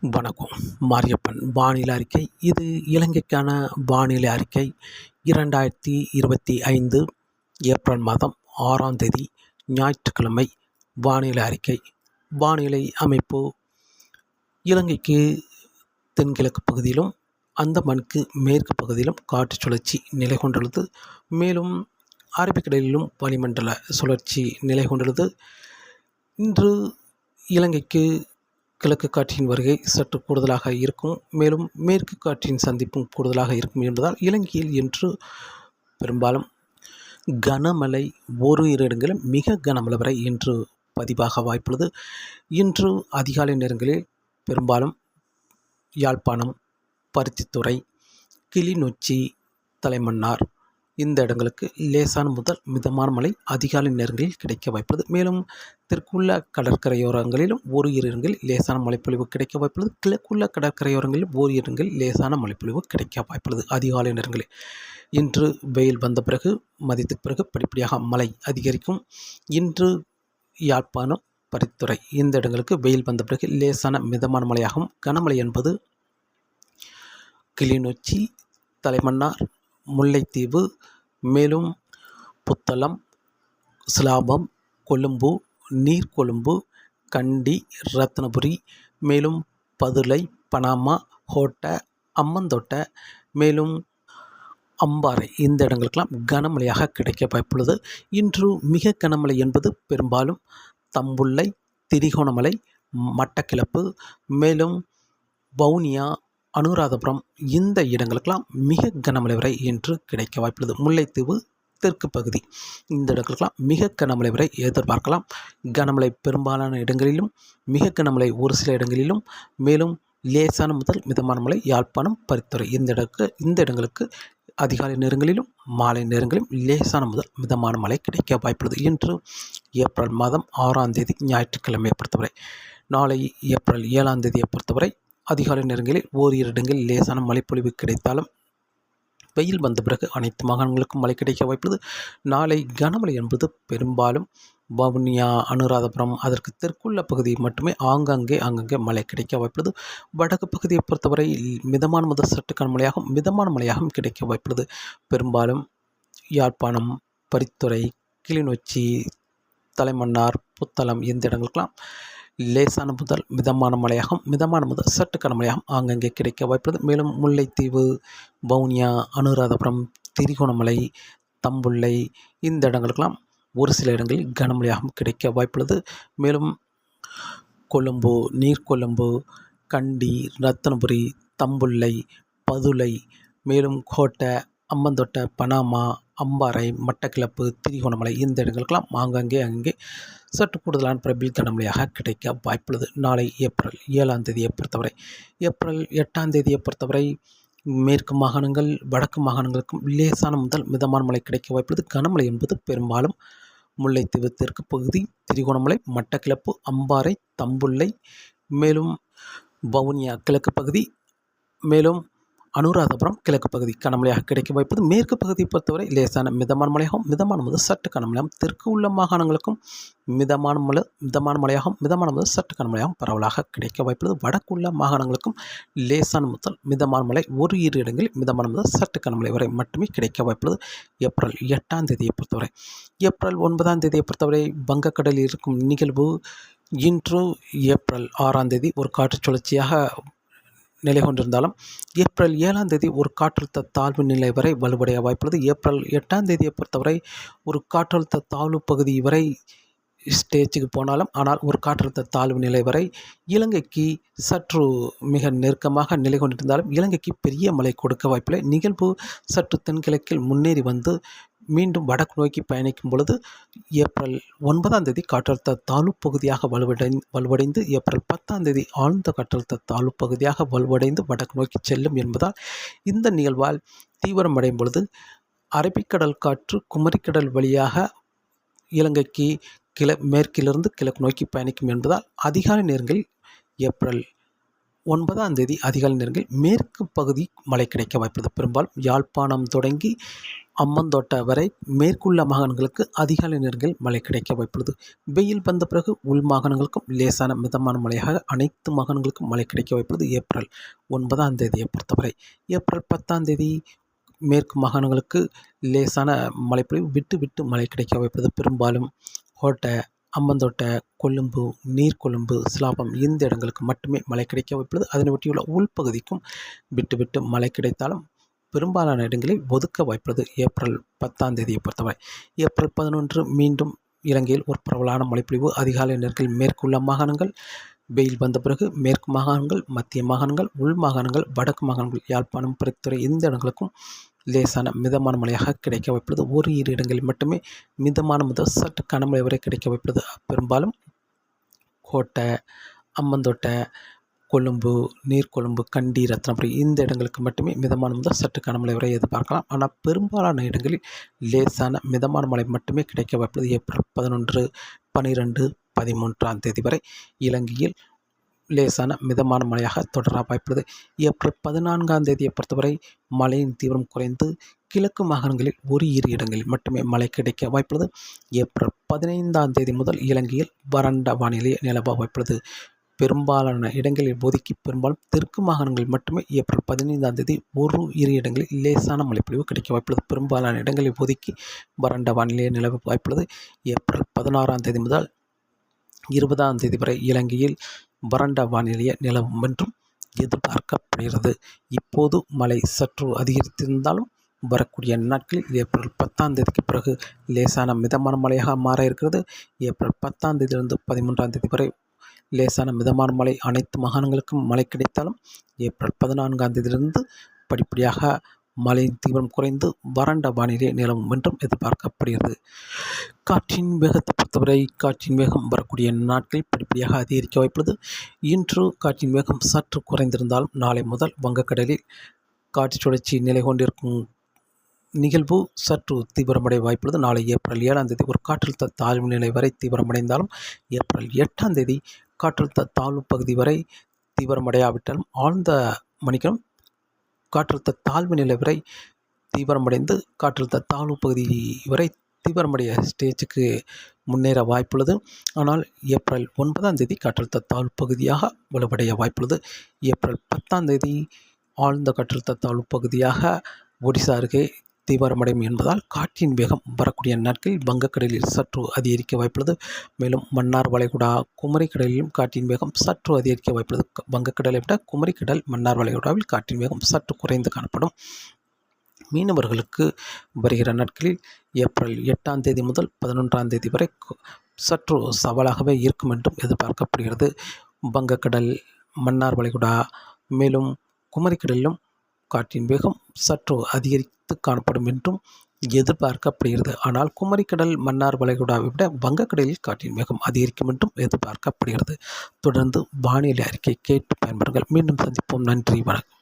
வணக்கம். மாரியப்பன் வானிலை அறிக்கை. இது இலங்கைக்கான வானிலை அறிக்கை. இரண்டாயிரத்தி இருபத்தி ஐந்து ஏப்ரல் மாதம் ஆறாம் தேதி ஞாயிற்றுக்கிழமை வானிலை அறிக்கை. வானிலை அமைப்பு. இலங்கைக்கு தென்கிழக்கு பகுதியிலும் அந்தமானுக்கு மேற்கு பகுதியிலும் காற்று சுழற்சி நிலை கொண்டுள்ளது. மேலும் அரபிக்கடலிலும் வளிமண்டல சுழற்சி நிலை கொண்டுள்ளது. இன்று இலங்கைக்கு கிழக்கு காற்றின் வருகை சற்று கூடுதலாக இருக்கும். மேலும் மேற்கு காற்றின் சந்திப்பும் கூடுதலாக இருக்கும் என்பதால் இலங்கையில் இன்று பெரும்பாலும் கனமழை ஒரு இரு இடங்களில் மிக கனமழை வரை இன்று பதிவாக வாய்ப்புள்ளது. இன்று அதிகாலை நேரங்களில் பெரும்பாலும் யாழ்ப்பாணம் பருத்தித்துறை கிளிநொச்சி தலைமன்னார் இந்த இடங்களுக்கு லேசான முதல் மிதமான மழை அதிகாலை நேரங்களில் கிடைக்க வாய்ப்புள்ளது மேலும் தெற்குள்ள கடற்கரையோரங்களிலும் ஒரு இடங்களில் லேசான மழைப்பொழிவு கிடைக்க வாய்ப்புள்ளது. கிழக்குள்ள கடற்கரையோரங்களில் ஒரு இடங்களில் லேசான மழைப்பொழிவு கிடைக்க வாய்ப்புள்ளது. அதிகாலை நேரங்களில் இன்று வெயில் வந்த பிறகு மதியத்துக்கு பிறகு படிப்படியாக மழை அதிகரிக்கும். இன்று யாழ்ப்பாணம் பரித்துறை இந்த இடங்களுக்கு வெயில் வந்த பிறகு லேசான மிதமான மழையாகும் கனமழை என்பது கிளிநொச்சி தலைமன்னார் முல்லைத்தீவு மேலும் புத்தளம் சிலாபம் கொழும்பு நீர்கொழும்பு கண்டி ரத்னபுரி மேலும் பதுளை பனாமா ஹோட்ட அம்மந்தோட்டை மேலும் அம்பாறை இந்த இடங்களுக்கெல்லாம் கனமழையாக கிடைக்க வாய்ப்புள்ளது இன்று மிக கனமழை என்பது பெரும்பாலும் தம்புள்ளை திரிகோணமலை மட்டக்கிளப்பு மேலும் வவுனியா அனுராதபுரம் இந்த இடங்களுக்கெல்லாம் மிக கனமழை வரை இன்று கிடைக்க வாய்ப்புள்ளது. முல்லைத்தீவு தெற்கு பகுதி இந்த இடங்களுக்கெல்லாம் மிக கனமழை வரை எதிர்பார்க்கலாம். கனமழை பெரும்பாலான இடங்களிலும் மிக கனமழை ஒரு சில இடங்களிலும் மேலும் லேசான முதல் மிதமான மழை யாழ்ப்பாணம் பரித்துறை இந்த இடக்கு இந்த இடங்களுக்கு அதிகாலை நேரங்களிலும் மாலை நேரங்களிலும் லேசான முதல் மிதமான மழை கிடைக்க வாய்ப்புள்ளது இன்று ஏப்ரல் மாதம் ஆறாம் தேதி ஞாயிற்றுக்கிழமையை பொறுத்தவரை நாளை ஏப்ரல் ஏழாம் தேதியை பொறுத்தவரை அதிகாலை நேரங்களில் ஓரிரு இடங்களில் லேசான மழைப்பொழிவு கிடைத்தாலும் வெயில் வந்த பிறகு அனைத்து மாகாணங்களுக்கும் மழை கிடைக்க வாய்ப்புள்ளது. நாளை கனமழை என்பது பெரும்பாலும் வவுனியா அனுராதபுரம் அதற்கு தெற்குள்ள பகுதி மட்டுமே ஆங்காங்கே அங்கங்கே மழை கிடைக்க வாய்ப்புள்ளது. வடக்கு பகுதியை பொறுத்தவரை மிதமான முதல் சற்று கனமழையாகவும் மிதமான மழையாகவும் கிடைக்க வாய்ப்புள்ளது. பெரும்பாலும் யாழ்ப்பாணம் பரித்துறை கிளிநொச்சி தலைமன்னார் புத்தளம் இந்த இடங்களுக்கெல்லாம் லேசான முதல் மிதமான மலையாகும் மிதமான முதல் சற்று கனமழையாகும் ஆங்கங்கே கிடைக்க வாய்ப்புள்ளது. மேலும் முல்லைத்தீவு வவுனியா அனுராதபுரம் திரிகோணமலை தம்புள்ளை இந்த இடங்களுக்கெல்லாம் ஒரு சில இடங்களில் கனமழையாகவும் கிடைக்க வாய்ப்புள்ளது. மேலும் கொழும்பு நீர்கொழும்பு கண்டி ரத்தனபுரி தம்புள்ளை பதுளை மேலும் கோட்டை அம்மந்தோட்டை பனாமா அம்பாறை மட்டக்கிளப்பு திரிகோணமலை இந்த இடங்களுக்கெல்லாம் ஆங்காங்கே அங்கே சற்று கூடுதலான பிரபில் கனமழையாக கிடைக்க வாய்ப்புள்ளது. நாளை ஏப்ரல் ஏழாம் தேதியை பொறுத்தவரை ஏப்ரல் எட்டாம் தேதியை பொறுத்தவரை மேற்கு மாகாணங்கள் வடக்கு மாகாணங்களுக்கும் லேசான முதல் மிதமான மழை கிடைக்க வாய்ப்புள்ளது. கனமழை என்பது பெரும்பாலும் முல்லைத்தீவு தெற்கு பகுதி திரிகோணமலை மட்டக்கிளப்பு அம்பாறை தம்புள்ளை மேலும் வவுனியா கிழக்கு பகுதி மேலும் அனுராதபுரம் கிழக்கு பகுதி கனமழையாக கிடைக்க வாய்ப்பது மேற்கு பகுதியை பொறுத்தவரை லேசான மிதமான மழையாகவும் மிதமான முதல் சற்று கனமழையாகும் தெற்கு உள்ள மாகாணங்களுக்கும் மிதமான மழை மிதமான மழையாகவும் மிதமான முதல் சற்று கனமழையாகவும் பரவலாக கிடைக்க வாய்ப்புள்ளது. வடக்குள்ள மாகாணங்களுக்கும் லேசான முதல் மிதமான மழை ஒரு இரு இடங்களில் மிதமான முதல் சற்று கனமழை வரை மட்டுமே கிடைக்க வாய்ப்புள்ளது. ஏப்ரல் எட்டாம் தேதியை பொறுத்தவரை ஏப்ரல் ஒன்பதாம் தேதியை பொறுத்தவரை வங்கக்கடலில் இருக்கும் நிகழ்வு இன்று ஏப்ரல் ஆறாம் தேதி ஒரு காற்று சுழற்சியாக நிலை கொண்டிருந்தாலும் ஏப்ரல் ஏழாம் தேதி ஒரு காற்றழுத்த தாழ்வு நிலை வரை வலுவடைய வாய்ப்புள்ளது. ஏப்ரல் எட்டாம் தேதியை பொறுத்தவரை ஒரு காற்றழுத்த தாழ்வு பகுதி வரை ஸ்டேஜுக்கு போனாலும் ஆனால் ஒரு காற்றழுத்த தாழ்வு நிலை வரை இலங்கைக்கு சற்று மிக நெருக்கமாக நிலை கொண்டிருந்தாலும் இலங்கைக்கு பெரிய மழை கொடுக்க வாய்ப்பில்லை. நிகழ்வு சற்று தென்கிழக்கில் முன்னேறி வந்து மீண்டும் வடக்கு நோக்கி பயணிக்கும் பொழுது ஏப்ரல் ஒன்பதாம் தேதி காற்றழுத்த தாழ்வு பகுதியாக வலுவடை வலுவடைந்து ஏப்ரல் பத்தாம் தேதி ஆழ்ந்த காற்றழுத்த தாழ்வு பகுதியாக வலுவடைந்து வடக்கு நோக்கி செல்லும் என்பதால் இந்த நிகழ்வால் தீவிரமடையும் பொழுது அரபிக்கடல் காற்று குமரிக்கடல் வழியாக இலங்கைக்கு கிழ மேற்கிலிருந்து கிழக்கு நோக்கி பயணிக்கும் என்பதால் அதிகாலை நேரங்களில் ஏப்ரல் ஒன்பதாம் தேதி அதிகாலை நேரங்களில் மேற்கு பகுதி மழை கிடைக்க வாய்ப்புள்ளது. பெரும்பாலும் யாழ்ப்பாணம் தொடங்கி அம்மந்தோட்ட வரை மேற்குள்ள மாகாணங்களுக்கு அதிகாலை நேரங்களில் மழை கிடைக்க வாய்ப்புள்ளது. வெயில் வந்த பிறகு உள் மாகாணங்களுக்கும் லேசான மிதமான மழையாக அனைத்து மாகாணங்களுக்கும் மழை கிடைக்க வாய்ப்புள்ளது. ஏப்ரல் ஒன்பதாம் தேதியை பொறுத்தவரை ஏப்ரல் பத்தாம் தேதி மேற்கு மாகாணங்களுக்கு லேசான மழைப்பொழிவு விட்டு விட்டு மழை கிடைக்க வாய்ப்புள்ளது. பெரும்பாலும் கோட்டை அம்பந்தோட்டை கொழும்பு நீர்கொழும்பு சிலாபம் இந்த இடங்களுக்கு மட்டுமே மழை கிடைக்க வாய்ப்புள்ளது அதனை ஒட்டியுள்ள உள்பகுதிக்கும் விட்டு விட்டு மழை கிடைத்தாலும் பெரும்பாலான இடங்களில் ஒதுக்க வாய்ப்புள்ளது. ஏப்ரல் பத்தாம் தேதியை பொறுத்தவரை ஏப்ரல் பதினொன்று மீண்டும் இலங்கையில் ஒரு பரவலான மழைப்பொழிவு. அதிகாலை நேரத்தில் மேற்குள்ள மாகாணங்கள் வெயில் வந்த பிறகு மேற்கு மாகாணங்கள் மத்திய மாகாணங்கள் உள் மாகாணங்கள் வடக்கு மாகாணங்கள் யாழ்ப்பாணம் பரித்துறை இந்த இடங்களுக்கும் லேசான மிதமான மழையாக கிடைக்க வாய்ப்புள்ளது ஒரு இரு இடங்களில் மட்டுமே மிதமான முதல் சற்று கனமழை வரை கிடைக்க வாய்ப்புள்ளது பெரும்பாலும் கோட்டை அம்மந்தோட்டை கொழும்பு நீர்கொழும்பு கண்டி ரத்னபுரி இந்த இடங்களுக்கு மட்டுமே மிதமான முதல் சற்று கனமழை வரை எதிர்பார்க்கலாம். ஆனால் பெரும்பாலான இடங்களில் லேசான மிதமான மழை மட்டுமே கிடைக்க வாய்ப்புள்ளது ஏப்ரல் பதினொன்று பனிரெண்டு பதிமூன்றாம் தேதி வரை இலங்கையில் லேசான மிதமான மழையாக தொடர வாய்ப்புள்ளது. ஏப்ரல் பதினான்காம் தேதியை பொறுத்தவரை மழையின் தீவிரம் குறைந்து கிழக்கு மாகாணங்களில் ஒரு இரு இடங்களில் மட்டுமே மழை கிடைக்க வாய்ப்புள்ளது. ஏப்ரல் பதினைந்தாம் தேதி முதல் இலங்கையில் வறண்ட வானிலை நிலவ வாய்ப்புள்ளது. பெரும்பாலான இடங்களில் ஒதுக்கி பெரும்பாலும் தெற்கு மாகாணங்களில் மட்டுமே ஏப்ரல் பதினைந்தாம் தேதி ஒரு இரு இடங்களில் லேசான மழைப்பொழிவு கிடைக்க வாய்ப்புள்ளது. பெரும்பாலான இடங்களில் ஒதுக்கி வறண்ட வானிலை நிலவ வாய்ப்புள்ளது. ஏப்ரல் பதினாறாம் தேதி முதல் இருபதாம் தேதி வரை இலங்கையில் வறண்ட வானிலையை நிலவும் என்றும் எதிர்பார்க்கப்படுகிறது. இப்போது மழை சற்று அதிகரித்திருந்தாலும் வரக்கூடிய நாட்களில் ஏப்ரல் பத்தாம் தேதிக்கு பிறகு லேசான மிதமான மழையாக மாற இருக்கிறது. ஏப்ரல் பத்தாம் தேதியிலிருந்து பதிமூன்றாம் தேதி வரை லேசான மிதமான மழை அனைத்து மாகாணங்களுக்கும் மழை கிடைத்தாலும் ஏப்ரல் பதினான்காம் தேதியிலிருந்து படிப்படியாக மழையின் தீவிரம் குறைந்து வறண்ட வானிலை நிலவும் என்றும் எதிர்பார்க்கப்படுகிறது. காற்றின் வேகத்தை பொறுத்தவரை காற்றின் வேகம் வரக்கூடிய நாட்களில் படிப்படியாக அதிகரிக்க வாய்ப்புள்ளது. இன்று காற்றின் வேகம் சற்று குறைந்திருந்தாலும் நாளை முதல் வங்கக்கடலில் காற்று சுழற்சி நிலை கொண்டிருக்கும் நிகழ்வு சற்று தீவிரமடைய வாய்ப்புள்ளது. நாளை ஏப்ரல் ஏழாம் தேதி ஒரு காற்றழுத்த தாழ்வு நிலை வரை தீவிரமடைந்தாலும் ஏப்ரல் எட்டாம் தேதி காற்றழுத்த தாழ்வு பகுதி வரை தீவிரமடையாவிட்டாலும் ஆழ்ந்த மணிக்கம் காற்றழுத்த தாழ்வு நிலை வரை தீவிரமடைந்து காற்றழுத்த தாழ்வு பகுதி வரை தீவிரமடைய ஸ்டேஜுக்கு முன்னேற வாய்ப்புள்ளது. ஆனால் ஏப்ரல் ஒன்பதாம் தேதி காற்றழுத்த தாழ்வு பகுதியாக வலுவடைய வாய்ப்புள்ளது. ஏப்ரல் பத்தாம் தேதி ஆழ்ந்த காற்றழுத்த தாழ்வு பகுதியாக ஒடிசா அருகே தீவிரமடையும் என்பதால் காற்றின் வேகம் வரக்கூடிய நாட்களில் வங்கக்கடலில் சற்று அதிகரிக்க வாய்ப்புள்ளது. மேலும் மன்னார் வளைகுடா குமரி கடலிலும் காற்றின் வேகம் சற்று அதிகரிக்க வாய்ப்புள்ளது. வங்கக்கடலை விட குமரி கடல் மன்னார் வளைகுடாவில் காற்றின் வேகம் சற்று குறைந்து காணப்படும். மீனவர்களுக்கு வருகிற நாட்களில் ஏப்ரல் எட்டாம் தேதி முதல் பதினொன்றாம் தேதி வரை சற்று சவாலாகவே இருக்கும் என்றும் எதிர்பார்க்கப்படுகிறது. வங்கக்கடல் மன்னார் வளைகுடா மேலும் குமரிக்கடலிலும் காற்றின் வேகம் சற்று அதிகரித்து காணப்படும் என்றும் எதிர்பார்க்கப்படுகிறது. ஆனால் குமரிக்கடல் மன்னார் வளைகுடாவை விட வங்கக்கடலில் காற்றின் வேகம் அதிகரிக்கும் என்றும் எதிர்பார்க்கப்படுகிறது. தொடர்ந்து வானிலை அறிக்கை கேட்டு பயன்படுங்கள். மீண்டும் சந்திப்போம். நன்றி. வணக்கம்.